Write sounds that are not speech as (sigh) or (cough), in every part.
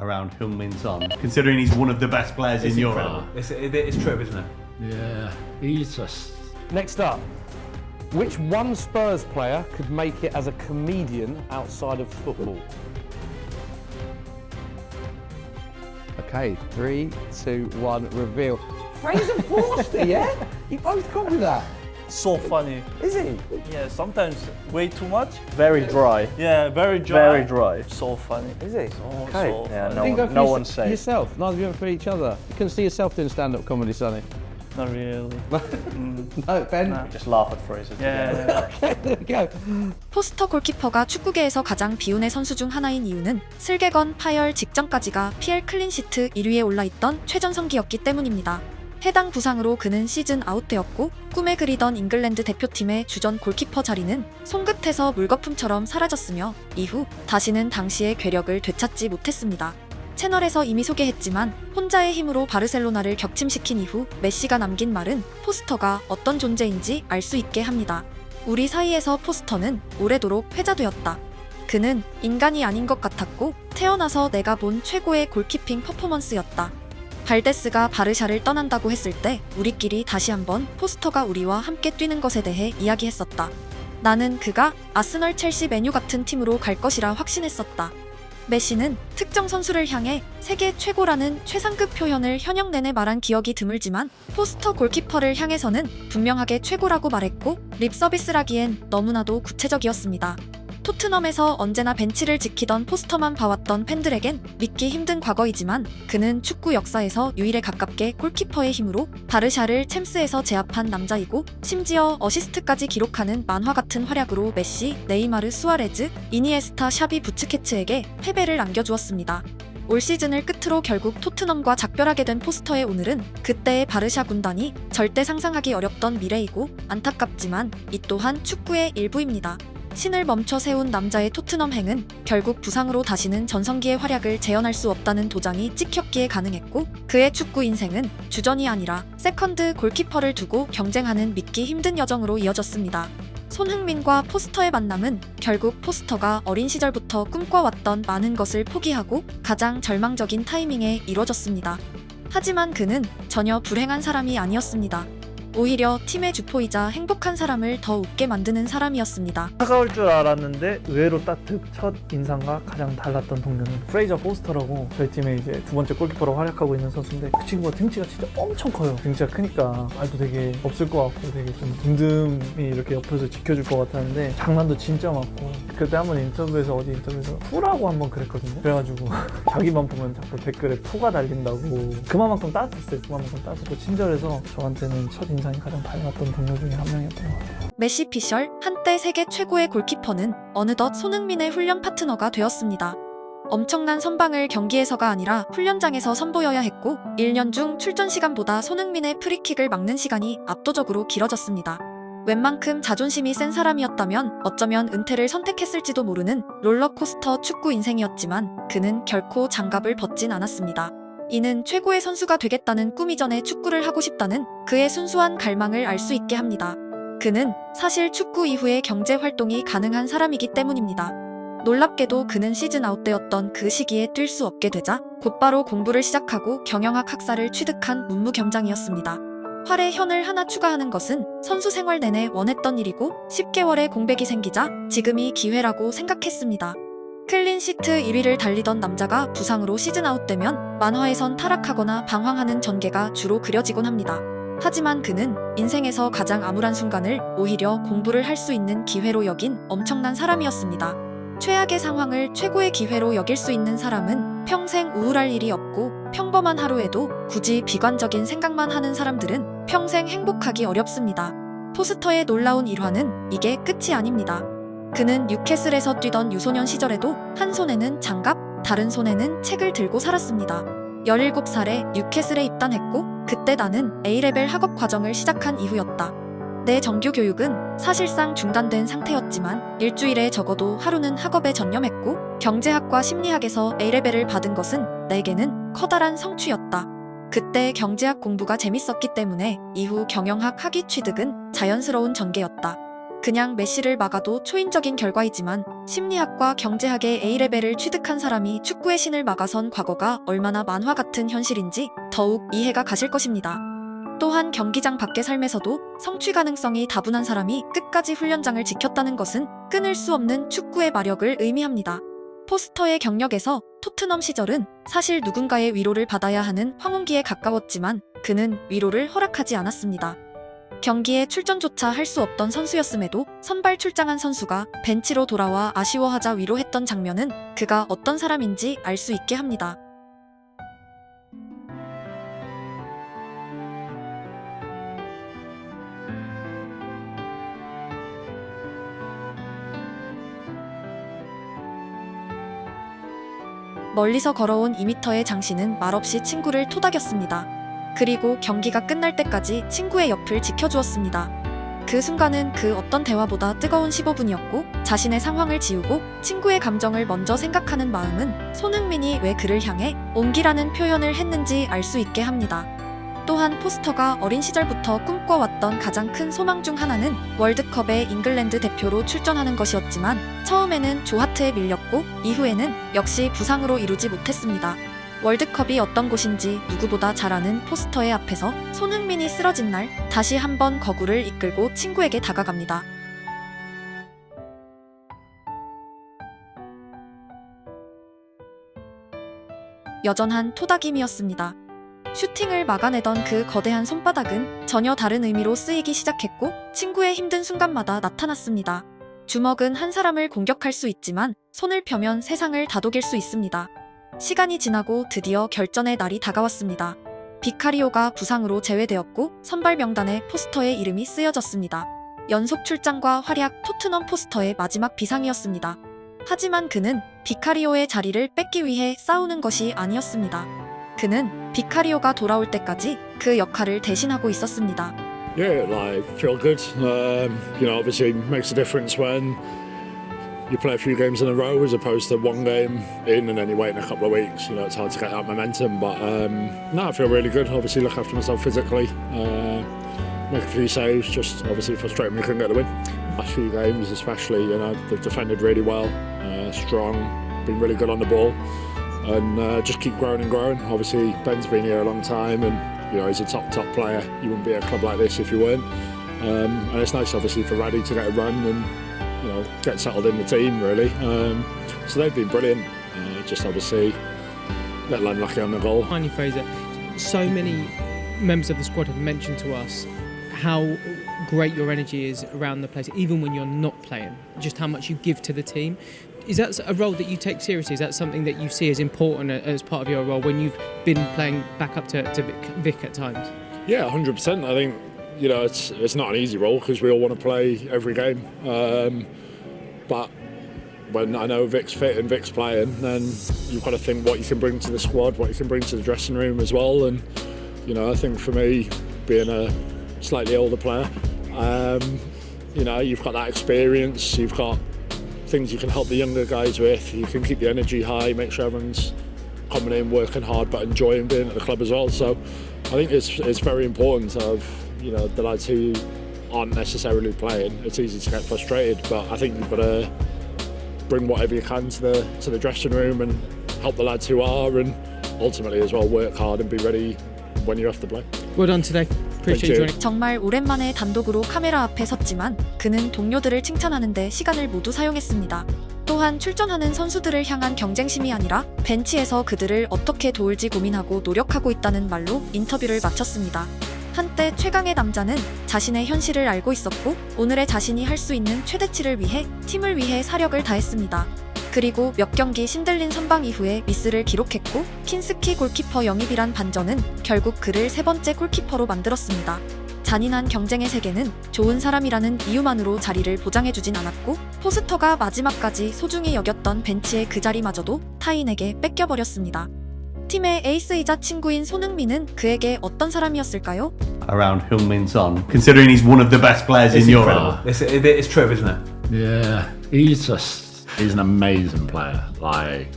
around Heung-Min Son, considering he's one of the best players in Europe. It's, it, it's true, isn't it? Yeah, he's just. Next up, which one Spurs player could make it as a comedian outside of football? Okay, three, two, one, reveal. Fraser Forster, yeah? You both got with that. So funny. Is he? Yeah, sometimes way too much. Very dry. Yeah, very dry. Very dry. So funny. Is he? Oh, Okay. so Yeah, funny. no can go one, for no yourse- one's safe. Yourself, neither of you for each other. You couldn't see yourself doing stand-up comedy, Sonny. Not really. No, Ben. Nah. Just laugh at Fraser. Yeah, yeah. Okay, there we go. 포스터 골키퍼가 축구계에서 가장 비운의 선수 중 하나인 이유는 슬개건 파열 직전까지가 PL 클린시트 1위에 올라있던 최전성기였기 때문입니다. 해당 부상으로 그는 시즌 아웃되었고 꿈에 그리던 잉글랜드 대표팀의 주전 골키퍼 자리는 손끝에서 물거품처럼 사라졌으며 이후 다시는 당시의 괴력을 되찾지 못했습니다. 채널에서 이미 소개했지만 혼자의 힘으로 바르셀로나를 격침시킨 이후 메시가 남긴 말은 포스터가 어떤 존재인지 알 수 있게 합니다. 우리 사이에서 포스터는 오래도록 회자되었다. 그는 인간이 아닌 것 같았고 태어나서 내가 본 최고의 골키핑 퍼포먼스였다. 발데스가 바르샤를 떠난다고 했을 때 우리끼리 다시 한번 포스터가 우리와 함께 뛰는 것에 대해 이야기했었다. 나는 그가 아스널, 첼시, 메뉴 같은 팀으로 갈 것이라 확신했었다. 메시는 특정 선수를 향해 세계 최고라는 최상급 표현을 현역 내내 말한 기억이 드물지만 포스터 골키퍼를 향해서는 분명하게 최고라고 말했고 립 서비스라기엔 너무나도 구체적이었습니다. 토트넘에서 언제나 벤치를 지키던 포스터만 봐왔던 팬들에겐 믿기 힘든 과거이지만 그는 축구 역사에서 유일에 가깝게 골키퍼의 힘으로 바르샤를 챔스에서 제압한 남자이고 심지어 어시스트까지 기록하는 만화 같은 활약으로 메시, 네이마르, 수아레즈, 이니에스타, 샤비, 부츠케츠에게 패배를 안겨주었습니다. 올 시즌을 끝으로 결국 토트넘과 작별하게 된 포스터의 오늘은 그때의 바르샤 군단이 절대 상상하기 어렵던 미래이고 안타깝지만 이 또한 축구의 일부입니다. 신을 멈춰 세운 남자의 토트넘 행은 결국 부상으로 다시는 전성기의 활약을 재현할 수 없다는 도장이 찍혔기에 가능했고 그의 축구 인생은 주전이 아니라 세컨드 골키퍼를 두고 경쟁하는 믿기 힘든 여정으로 이어졌습니다. 손흥민과 포스터의 만남은 결국 포스터가 어린 시절부터 꿈꿔왔던 많은 것을 포기하고 가장 절망적인 타이밍에 이뤄졌습니다. 하지만 그는 전혀 불행한 사람이 아니었습니다. 오히려 팀의 주포이자 행복한 사람을 더 웃게 만드는 사람이었습니다. 차가울 줄 알았는데 의외로 따뜻 첫 인상과 가장 달랐던 동료는 프레이저 포스터라고 저희 팀에 이제 두 번째 골키퍼로 활약하고 있는 선수인데 그 친구가 등치가 진짜 엄청 커요. 등치가 크니까 말도 되게 없을 것 같고 되게 좀 든든히 이렇게 옆에서 지켜줄 것 같았는데 장난도 진짜 많고 그때 한번 인터뷰에서 어디 인터뷰에서 푸라고 한번 그랬거든요. 그래가지고 (laughs) 자기만 보면 자꾸 댓글에 푸가 달린다고. 그만큼 따뜻했어요. 그만큼 따뜻하고 친절해서 저한테는 첫 인상 이 가장 밝았던 동료 중에 한 명이었던 것 같아요 메시 피셜 한때 세계 최고의 골키퍼는 어느덧 손흥민의 훈련 파트너가 되었습니다. 엄청난 선방을 경기에서가 아니라 훈련장에서 선보여야 했고 1년 중 출전 시간보다 손흥민의 프리킥을 막는 시간이 압도적으로 길어졌습니다. 웬만큼 자존심이 센 사람이었다면 어쩌면 은퇴를 선택했을지도 모르는 롤러코스터 축구 인생이었지만 그는 결코 장갑을 벗진 않았습니다. 이는 최고의 선수가 되겠다는 꿈 이전에 축구를 하고 싶다는 그의 순수한 갈망을 알 수 있게 합니다. 그는 사실 축구 이후에 경제 활동이 가능한 사람이기 때문입니다. 놀랍게도 그는 시즌 아웃되었던 그 시기에 뛸 수 없게 되자 곧바로 공부를 시작하고 경영학 학사를 취득한 문무경장이었습니다. 활에 현을 하나 추가하는 것은 선수 생활 내내 원했던 일이고 10개월의 공백이 생기자 지금이 기회라고 생각했습니다. 클린시트 1위를 달리던 남자가 부상으로 시즌 아웃되면 만화에선 타락하거나 방황하는 전개가 주로 그려지곤 합니다. 하지만 그는 인생에서 가장 암울한 순간을 오히려 공부를 할 수 있는 기회로 여긴 엄청난 사람이었습니다. 최악의 상황을 최고의 기회로 여길 수 있는 사람은 평생 우울할 일이 없고 평범한 하루에도 굳이 비관적인 생각만 하는 사람들은 평생 행복하기 어렵습니다. 포스터의 놀라운 일화는 이게 끝이 아닙니다. 그는 뉴캐슬에서 뛰던 유소년 시절에도 한 손에는 장갑, 다른 손에는 책을 들고 살았습니다. 17살에 뉴캐슬에 입단했고 그때 나는 A레벨 학업 과정을 시작한 이후였다. 내 정규 교육은 사실상 중단된 상태였지만 일주일에 적어도 하루는 학업에 전념했고 경제학과 심리학에서 A레벨을 받은 것은 내게는 커다란 성취였다. 그때 경제학 공부가 재밌었기 때문에 이후 경영학 학위 취득은 자연스러운 전개였다. 그냥 메시를 막아도 초인적인 결과이지만 심리학과 경제학의 A레벨을 취득한 사람이 축구의 신을 막아선 과거가 얼마나 만화 같은 현실인지 더욱 이해가 가실 것입니다. 또한 경기장 밖의 삶에서도 성취 가능성이 다분한 사람이 끝까지 훈련장을 지켰다는 것은 끊을 수 없는 축구의 마력을 의미합니다. 포스터의 경력에서 토트넘 시절은 사실 누군가의 위로를 받아야 하는 황혼기에 가까웠지만 그는 위로를 허락하지 않았습니다. 경기에 출전조차 할 수 없던 선수였음에도 선발 출장한 선수가 벤치로 돌아와 아쉬워하자 위로했던 장면은 그가 어떤 사람인지 알 수 있게 합니다. 멀리서 걸어온 2미터의 장신은 말없이 친구를 토닥였습니다. 그리고 경기가 끝날 때까지 친구의 옆을 지켜주었습니다. 그 순간은 그 어떤 대화보다 뜨거운 15분이었고 자신의 상황을 지우고 친구의 감정을 먼저 생각하는 마음은 손흥민이 왜 그를 향해 온기라는 표현을 했는지 알 수 있게 합니다. 또한 포스터가 어린 시절부터 꿈꿔왔던 가장 큰 소망 중 하나는 월드컵에 잉글랜드 대표로 출전하는 것이었지만 처음에는 조하트에 밀렸고 이후에는 역시 부상으로 이루지 못했습니다. 월드컵이 어떤 곳인지 누구보다 잘 아는 포스터의 앞에서 손흥민이 쓰러진 날 다시 한번 거구를 이끌고 친구에게 다가갑니다. 여전한 토닥임이었습니다. 슈팅을 막아내던 그 거대한 손바닥은 전혀 다른 의미로 쓰이기 시작했고 친구의 힘든 순간마다 나타났습니다. 주먹은 한 사람을 공격할 수 있지만 손을 펴면 세상을 다독일 수 있습니다. 시간이 지나고 드디어 결전의 날이 다가왔습니다. 비카리오가 부상으로 제외되었고 선발 명단에 포스터의 이름이 쓰여졌습니다. 연속 출장과 활약 토트넘 포스터의 마지막 비상이었습니다. 하지만 그는 비카리오의 자리를 뺏기 위해 싸우는 것이 아니었습니다. 그는 비카리오가 돌아올 때까지 그 역할을 대신하고 있었습니다. Yeah, like feel good. Um, you know, obviously makes a difference when you play a few games in a row as opposed to one game in and then you wait in a couple of weeks. You know, it's hard to get that momentum. But um, no, I feel really good. Obviously, look after myself physically. Uh, make a few saves. Just obviously frustrating we couldn't get the win. Last few games, especially, you know, they've defended really well, uh, strong, been really good on the ball, and uh, just keep growing and growing. Obviously, Ben's been here a long time and. You know, he's a top, top player. You wouldn't be at a club like this if you weren't. Um, and it's nice, obviously, for Raddy to get a run and know get settled in the team, really. Um, so they've been brilliant. Uh, just obviously, a little unlucky on the goal. Finally, Fraser, so many members of the squad have mentioned to us how great your energy is around the place, even when you're not playing, just how much you give to the team. Is that a role that you take seriously? Is that something that you see as important as part of your role when you've been playing back up to, to Vic, Vic at times? Yeah, hundred percent. I think you know it's it's not an easy role because we all want to play every game. Um, but when I know Vic's fit and Vic's playing, then you've got to think what you can bring to the squad, what you can bring to the dressing room as well. And you know, I think for me, being a slightly older player, um, you know, you've got that experience, you've got things you can help the younger guys with. You can keep the energy high, make sure everyone's coming in, working hard, but enjoying being at the club as well. So I think it's it's very important of you know the lads who aren't necessarily playing. It's easy to get frustrated, but I think you've got to bring whatever you can to the to the dressing room and help the lads who are, and ultimately as well work hard and be ready when you have to play. Well done today. Appreciate you you. joining. 정말 오랜만에 단독으로 카메라 앞에 섰지만 그는 동료들을 칭찬하는데 시간을 모두 사용했습니다. 또한 출전하는 선수들을 향한 경쟁심이 아니라 벤치에서 그들을 어떻게 도울지 고민하고 노력하고 있다는 말로 인터뷰를 마쳤습니다. 한때 최강의 남자는 자신의 현실을 알고 있었고 오늘의 자신이 할 수 있는 최대치를 위해 팀을 위해 사력을 다했습니다. 그리고 몇 경기 신들린 선방 이후에 미스를 기록했고 킨스키 골키퍼 영입이란 반전은 결국 그를 세 번째 골키퍼로 만들었습니다. 잔인한 경쟁의 세계는 좋은 사람이라는 이유만으로 자리를 보장해주진 않았고 포스터가 마지막까지 소중히 여겼던 벤치의 그 자리마저도 타인에게 뺏겨버렸습니다. 팀의 에이스이자 친구인 손흥민은 그에게 어떤 사람이었을까요? Around Heung-Min Son, considering he's one of the best players It's in incredible. Europe. It's, it, it's true, isn't it? Yeah, he's just He's an amazing player. Like,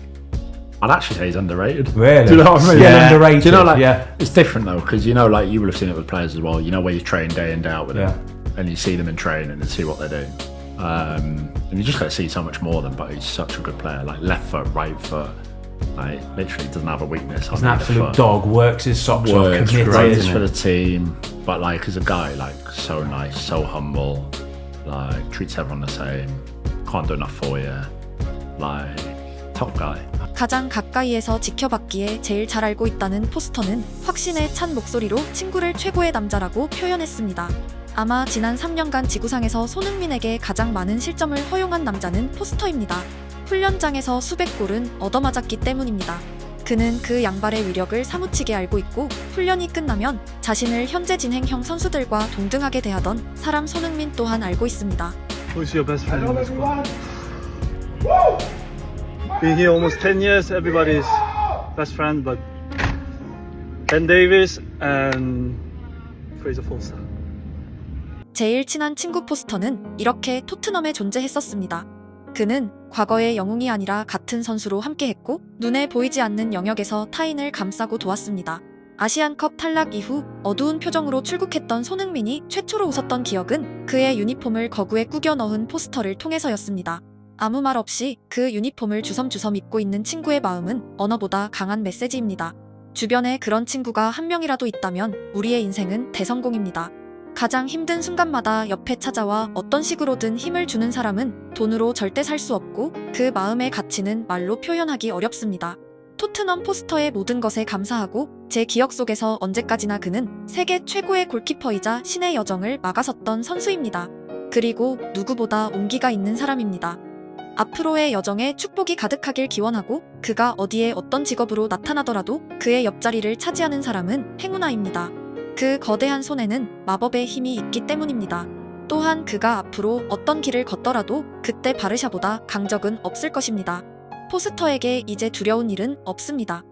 I'd actually say he's underrated. Really? (laughs) Do you know what I mean? Still yeah. underrated, Do you know, like, yeah. it's different though, because you know, like, you will have seen it with players as well. You know where you train day in day out with Yeah. him. and you see them in training and see what they do. Um, and you just get to see so much more of them. But he's such a good player. Like left foot, right foot. Like literally doesn't have a weakness. He's an absolute foot. dog. Works his socks off. Works Committed, great for he? the team, but like as a guy, like so nice, so humble. Like treats everyone the same. Can't do enough for you. Like top guy. 가장 가까이에서 지켜봤기에 제일 잘 알고 있다는 포스터는 확신에 찬 목소리로 친구를 최고의 남자라고 표현했습니다. 아마 지난 3년간 지구상에서 손흥민에게 가장 많은 실점을 허용한 남자는 포스터입니다. 훈련장에서 수백 골은 얻어맞았기 때문입니다. 그는 그 양발의 위력을 사무치게 알고 있고 훈련이 끝나면 자신을 현재 진행형 선수들과 동등하게 대하던 사람 손흥민 또한 알고 있습니다. Who's your best friend in the squad? Been here almost 10 years. Everybody's best friend, but Ben Davis and Fraser Forster. 제일 친한 친구 포스터는 이렇게 토트넘에 존재했었습니다. 그는 과거의 영웅이 아니라 같은 선수로 함께했고 눈에 보이지 않는 영역에서 타인을 감싸고 도왔습니다. 아시안컵 탈락 이후 어두운 표정으로 출국했던 손흥민이 최초로 웃었던 기억은 그의 유니폼을 거구에 꾸겨 넣은 포스터를 통해서였습니다. 아무 말 없이 그 유니폼을 주섬주섬 입고 있는 친구의 마음은 언어보다 강한 메시지입니다. 주변에 그런 친구가 한 명이라도 있다면 우리의 인생은 대성공입니다. 가장 힘든 순간마다 옆에 찾아와 어떤 식으로든 힘을 주는 사람은 돈으로 절대 살 수 없고 그 마음의 가치는 말로 표현하기 어렵습니다. 토트넘 포스터의 모든 것에 감사하고 제 기억 속에서 언제까지나 그는 세계 최고의 골키퍼이자 신의 여정을 막아섰던 선수입니다. 그리고 누구보다 온기가 있는 사람입니다. 앞으로의 여정에 축복이 가득하길 기원하고 그가 어디에 어떤 직업으로 나타나더라도 그의 옆자리를 차지하는 사람은 행운아입니다. 그 거대한 손에는 마법의 힘이 있기 때문입니다. 또한 그가 앞으로 어떤 길을 걷더라도 그때 바르샤보다 강적은 없을 것입니다. 포스터에게 이제 두려운 일은 없습니다.